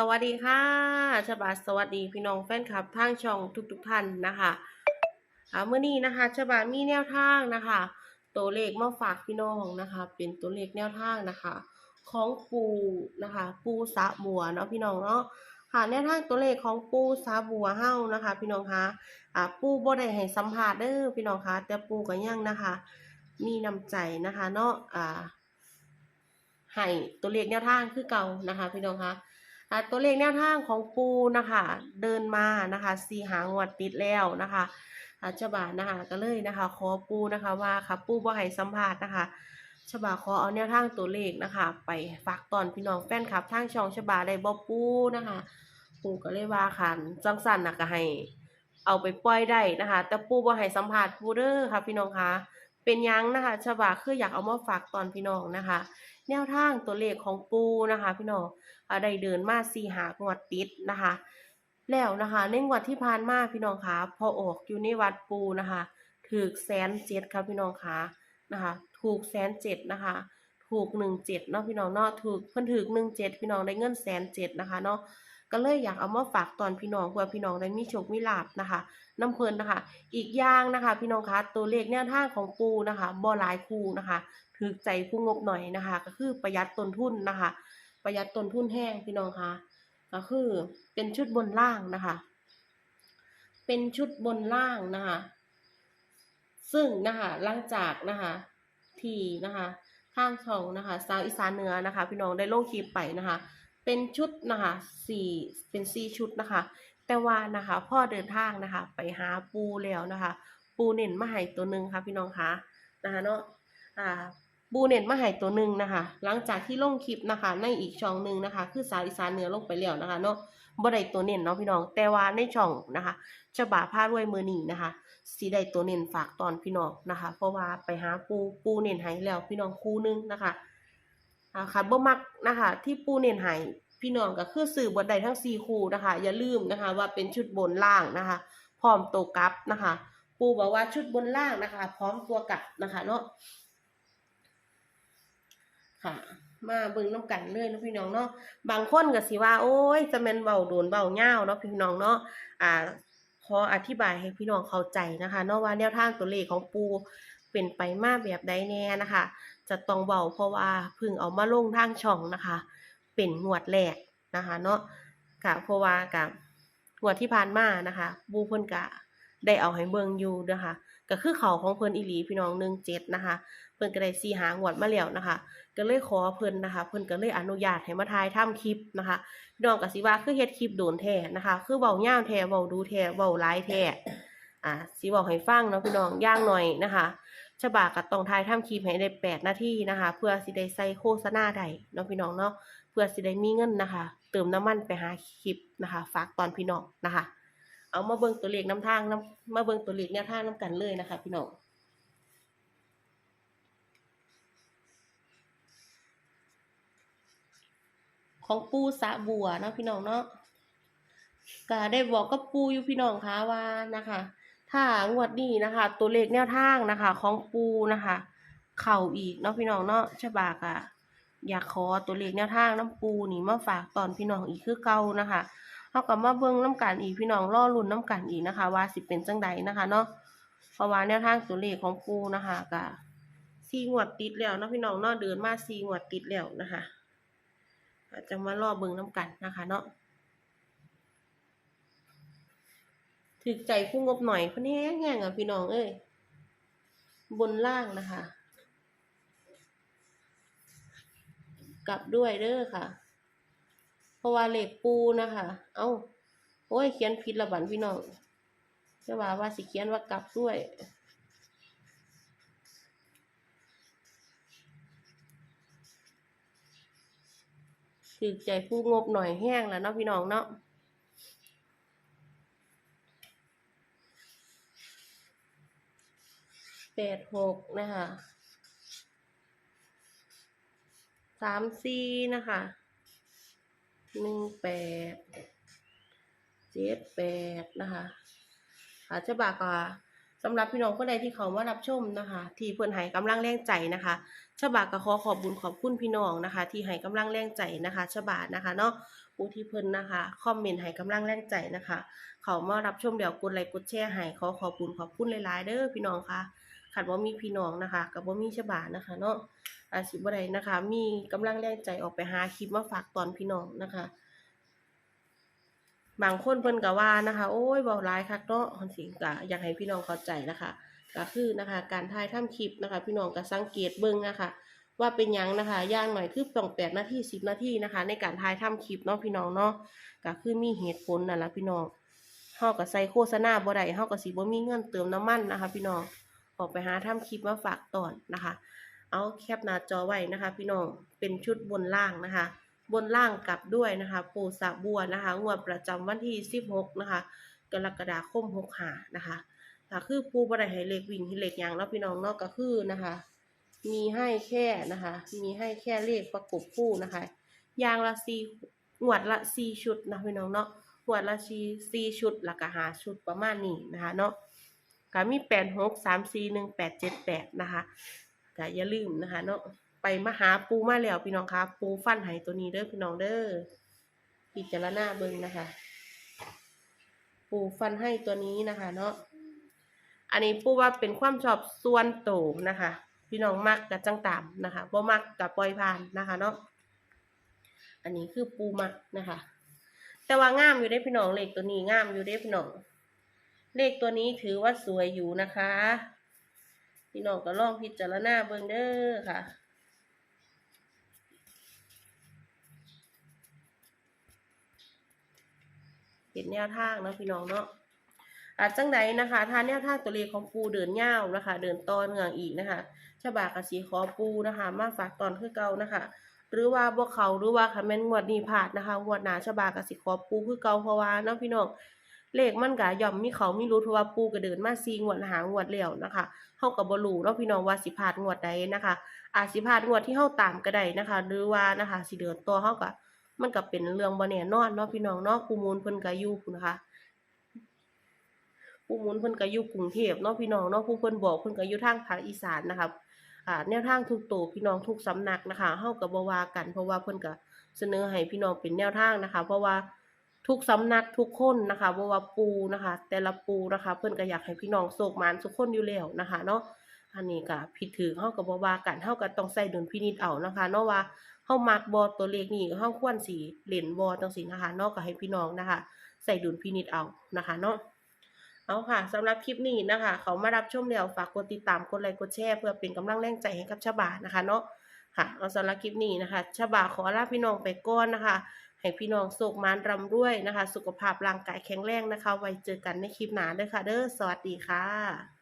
สวัสดีค่ะฉบับสวัสดีพี่น้องแฟนคลับทางช่องทุกๆท่านนะคะอ่าเมื่อนี้นะคะฉบับมีแนวทางนะคะ ตัวเลขมาฝากพี่น้องนะคะ เป็นตัวเลขแนวทางนะคะ ของปูนะคะ ปูสะบัวเนาะพี่น้องเนาะค่ะแนวทางตัวเลขของปูสะบัวเฮ้านะคะ พี่น้องคะอ่าปูบ่ได้ให้สัมภาษณ์เด้อพี่น้องคะแต่ปูก็ยังนะคะ มีน้ำใจนะคะเนาะอ่าให้ตัวเลขแนวทางคือเก่านะคะ พี่น้องคะ ตัวเลขแนวทางของปูนะคะเดินมานะคะสีหางวดติดแล้วนะคะอาฉบานะคะก็เลยนะคะ ขอปูนะคะว่าค่ะปูบ่ให้สัมภาษณ์นะคะฉบาขอเอาแนวทางตัวเลขนะคะ ไปฝากตอนพี่น้องแฟนคลับทางช่องฉบาได้บ่ปูนะคะ ปูก็เลยว่าคันจังสันน่ะก็ให้เอาไปปล่อยได้นะคะ แต่ปูบ่ให้สัมภาษณ์ปูเด้อค่ะพี่น้องคะ เป็นยังนะคะฉบาคืออยากเอามาฝากตอนพี่น้องนะคะ แนวทางตัวเลขของปูนะคะ พี่น้องอ่าได้เดินมาสี่หางวดติดนะคะ แล้วนะคะในงวดที่ผ่านมาพี่น้องคะพอออกอยู่ในวัดปูนะคะถูกแสนเจ็ดครับพี่น้องคะนะคะ ถูกแสนเจ็ดนะคะ ถูกหนึ่งเจ็ดเนาะพี่น้องเนาะถูกเพิ่นถูกหนึ่งเจ็ดพี่น้องได้เงินแสนเจ็ดนะคะเนาะ ก็เลยอยากเอามาฝากตอนพี่น้องเพื่อพี่น้องได้มีโชคมีลาบนะคะน้ำเพลินนะคะ อีกอย่างนะคะ พี่น้องคะตัวเลขแนวทางของปูนะคะบ่หลายคู่นะคะถือใจผู้งบหน่อยนะคะ ก็คือประหยัดต้นทุนนะคะ ประหยัดต้นทุนแห้งพี่น้องคะก็คือเป็นชุดบนล่างนะคะ เป็นชุดบนล่างนะคะ ซึ่งนะคะหลังจากนะคะที่นะคะทางช่องนะคะสาวอีสานเหนือนะคะ พี่น้องได้ลงคลิปไปนะคะ เป็นชุดนะคะสี่เป็นสี่ชุดนะคะ แต่ว่านะคะพ่อเดินทางนะคะ ไปหาปูแล้วนะคะ ปูเน่นมาให้ตัวหนึ่งค่ะพี่น้องคะนะคะเนาะอ่าปูเน่นมาให้ตัวหนึ่งนะคะ หลังจากที่ลงคลิปนะคะ ในอีกช่องหนึ่งนะคะ คือสาวอีสานเหนือลงไปแล้วนะคะเนาะบ่ได้ตัวเน่นเนาะพี่น้อง แต่ว่าในช่องนะคะฉบาผ้ารวยมือนีนะคะสีได้ตัวเน่นฝากตอนพี่น้องนะคะ เพราะว่าไปหาปูปูเน่นให้แล้วพี่น้องคู่หนึงนะคะ ค่ะบ่มักนะคะ ที่ปูเน่นให้พี่น้องก็คือสื่อบทใดทั้งสี่คู่นะคะ อย่าลืมนะคะ ว่าเป็นชุดบนล่างนะคะ พร้อมตัวกลับนะคะ ปูบอกว่าชุดบนล่างนะคะ พร้อมตัวกลับนะคะเนาะค่ะมาเบิ่งน้ำกันเลยนะพี่น้องเนาะบางคนก็สิว่า โอ้ยจะแม่นเบาโดนเบาเง่าวเนาะพี่น้องเนาะอ่าขออธิบายให้พี่น้องเข้าใจนะคะเนาะว่าแนวทางตัวเลขของปูเป็นไปมากแบบใดแน่นะคะ จะต้องเบาเพราะว่าพึ่งเอามาลงทางช่องนะคะ เป็นงวดแรกนะคะ เนาะกะเพราะว่ากับงวดที่ผ่านมานะคะบูเพิ่นกะได้เอาให้เบิ่งอยู่เด้อค่ะก็คือเขาของเพิ่นอีหลีพี่น้อง17นะคะ เพิ่นก็ได้สีหางวดมาแล้วนะคะ ก็เลยขอเพิ่นนะคะ เพิ่นก็เลยอนุญาตให้มาถ่ายทำคลิปนะคะพี่น้องก็สิว่าคือเฮ็ดคลิปโดนแท้นะคะ คือเว้ายาวแท้เว้าดูแท้เว้าหลายแท้อ่าสิเว้าให้ฟังเนาะพี่น้องย่างหน่อยนะคะ ฉบาก็ต้องถ่ายทำคลิปให้ได้8นาทีนะคะ เพื่อสิได้ใส่โฆษณาได้เนาะพี่น้องเนาะเพื่อสิได้มีเงินนะคะ เติมน้ำมันไปหาคลิปนะคะ ฝากตอนพี่น้องนะคะ เอามาเบิ่งตัวเลขน้ำทางน้ำมาเบิ่งตัวเลขแนวทางน้ำกันเลยนะคะ พี่น้องของปูสะบัวเนาะพี่น้องเนาะก็ได้บอกกับปูอยู่พี่น้องคะว่านะคะ ถ้างวดนี้นะคะ ตัวเลขแนวทางนะคะ ของปูนะคะ เข่าอีกเนาะพี่น้องเนาะฉบากอะอยากขอตัวเลขแนวทางน้ำปูนี่มาฝากตอนพี่น้องอีกคือเก่านะคะเท่ากับมาเบิ่งน้ำกันอีกพี่น้องรอลุ้นน้ำกันอีกนะคะ ว่าสิเป็นจังใดนะคะเนาะเพราะว่าแนวทางตัวเลขของปูนะคะก็สี่งวดติดแล้วเนาะพี่น้องเนาะเดินมาสี่งวดติดแล้วนะคะอาจจะมารอเบิ่งน้ำกันนะคะ เนาะ ถึกใจผู้งบหน่อยคนนี้แง่งอะพี่น้องเอ้ยบนล่างนะคะ กลับด้วยเด้อค่ะ เพราะว่าเหล็กปูนะคะ เอ้าโอ้ยเขียนผิดละบันพี่น้องจะว่าว่าสิเขียนว่ากลับด้วยถือใจผู้งบหน่อยแห้งแล้วเนาะพี่น้องเนาะ แปดหกนะคะสามสี่นะคะหนึ่งแปดเจ็ดแปดนะคะอาจจะบากว่าสำหรับพี่น้องคนใดที่เขามารับชมนะคะ ที่เพื่อนให้กำลังแรงใจนะคะฉบาก็ขอขอบบุญขอบคุณพี่น้องนะคะ ที่ให้กำลังแรงใจนะคะฉบานะคะเนาะผู้ที่เพิ่นนะคะคอมเมนต์ให้กำลังแรงใจนะคะ เขามารับชมเดี๋ยวกดไลค์กดแชร์ให้ขอขอบคุณขอบคุณหลายๆเด้อพี่น้องค่ะ ขัดว่ามีพี่น้องนะคะกับว่ามีฉบานะคะ เนาะอาชีพบ่ได้นะคะ มีกำลังแรงใจออกไปหาคลิปมาฝากตอนพี่น้องนะคะ บางคนเพิ่นก็ว่านะคะ โอ้ยเว้าหลายคักเนาะจังซี่ก็อยากให้พี่น้องเข้าใจนะคะก็คือนะคะ การถ่ายทำคลิปนะคะ พี่น้องก็สังเกตเบิ่งนะคะว่าเป็นยังนะคะย่างหน่อยคือต้อง8นาที10นาทีนะคะ ในการถ่ายทำคลิปเนาะพี่น้องเนาะก็คือมีเหตุผลนั่นละพี่น้องเฮาก็ใส่โฆษณาบ่ได้เฮาก็สิบ่มีเงินเติมน้ำมันนะคะ พี่น้อง ออกไปหาทำคลิปมาฝากตอนนะคะ เอาแคปหน้าจอไว้นะคะ พี่น้องเป็นชุดบนล่างนะคะ บนล่างกลับด้วยนะคะ ปูสะบัวนะคะงวดประจำวันที่ 16 นะคะ กรกฎาคม65นะคะก็คือปูบ่ได้ให้เลขวิ่งให้เลขหยังเนาะพี่น้องเนาะก็คือนะคะ มีให้แค่นะคะ มีให้แค่เลขประกบคู่นะคะ ยางละสี่งวดละสี่ชุดนะพี่น้องเนาะงวดละสี่ชุดแล้วก็หาชุดประมาณนี้นะคะเนาะ ก็มีแปดหกสามสี่หนึ่งแปดเจ็ดแปดนะคะก็อย่าลืมนะคะเนาะไปมาหาปูมาแล้วพี่น้องคะปูฟันไห้ตัวนี้เด้อพี่น้องเด้อพิจารณาเบิ่งนะคะ ปูฟันให้ตัวนี้นะคะเนาะอันนี้ปูว่าเป็นความชอบส่วนโตวนะคะ พี่น้องมักกับจังตามนะคะบ่มักกับปล่อยผ่านนะคะเนาะอันนี้คือปูมักนะคะ แต่ว่างามอยู่ได้พี่น้องเลขตัวนี้งามอยู่ได้พี่น้อง เลขตัวนี้ถือว่าสวยอยู่นะคะ พี่น้องก็ลองพิจารณาเบิ่งเด้อค่ะเป็นแนวทางนะพี่น้องเนาะอาจจังใดนะคะทานแนวทางตัวเลขของปูเดินเง่าวนะคะ เดินต่อเนื่องอีกนะคะฉบากสีขอปูนะคะ มาฝากตอนคือเก่านะคะ หรือว่าบวเขาหรือว่าคันแม่นงวดนี้พลาดนะคะงวดหนาฉบากสิขอปูคือเก่าเพราะว่าเนาะพี่น้อง เลขมันก็ย่อมมีเขามีรู้เพราะว่าปูก็เดินมาซีงวดหางวดแล้วนะคะเฮาก็บ่รู้เนาะพี่น้องว่าสิพาดงวดใดนะคะ อาจสิพาดงวดที่เฮาตามก็ได้นะคะ หรือว่านะคะสิเดินต่อเฮาก็มันก็เป็นเรื่องบ่แน่นอนเนาะพี่น้องเนาะผู้มูลเพิ่นก็อยู่นะคะผู้มุนเพิ่นก็อยู่กรุงเทพเนาะพี่น้องเนาะผู้เพิ่นบอกเพิ่นก็อยู่ทางภาคอีสานนะครับอ่าแนวทางทุกตัวพี่น้องทุกสำนักนะคะเฮาก็บ่ว่ากัน เพราะว่าเพิ่นก็เสนอให้พี่น้องเป็นแนวทางนะคะ เพราะว่า ทุกสำนักทุกคนนะคะบ่ว่าปูนะคะ แต่ละปูนะคะ เพิ่อนก็อยากให้พี่น้องโศกมานทุกคนอยู่แล้วนะคะเนาะอันนี้ก็ผิดถือเฮาก็บ่ว่ากันเฮาก็ต้องใส่ดุลพินิจเอานะคะ เนาะว่าเฮามักบ่ตัวเลขนี้เฮาควรสิเล่นบ่จังซี่นะคะเนาะก็ให้พี่น้องนะคะ ใส่ดุลพินิจเอานะคะเนาะเอาค่ะสำหรับคลิปนี้นะคะ เขามารับชมแล้วฝากกดติดตามกดไลค์กดแชร์เพื่อเป็นกำลังแรงใจให้กับชาบานะคะเนาะค่ะเอาสำหรับคลิปนี้นะคะชาบาขอลาพี่น้องไปก่อนนะคะ ให้พี่น้องโศกมานรำรวยนะคะ สุขภาพร่างกายแข็งแรงนะคะ ไว้เจอกันในคลิปหน้าเด้อค่ะ เด้อสวัสดีค่ะ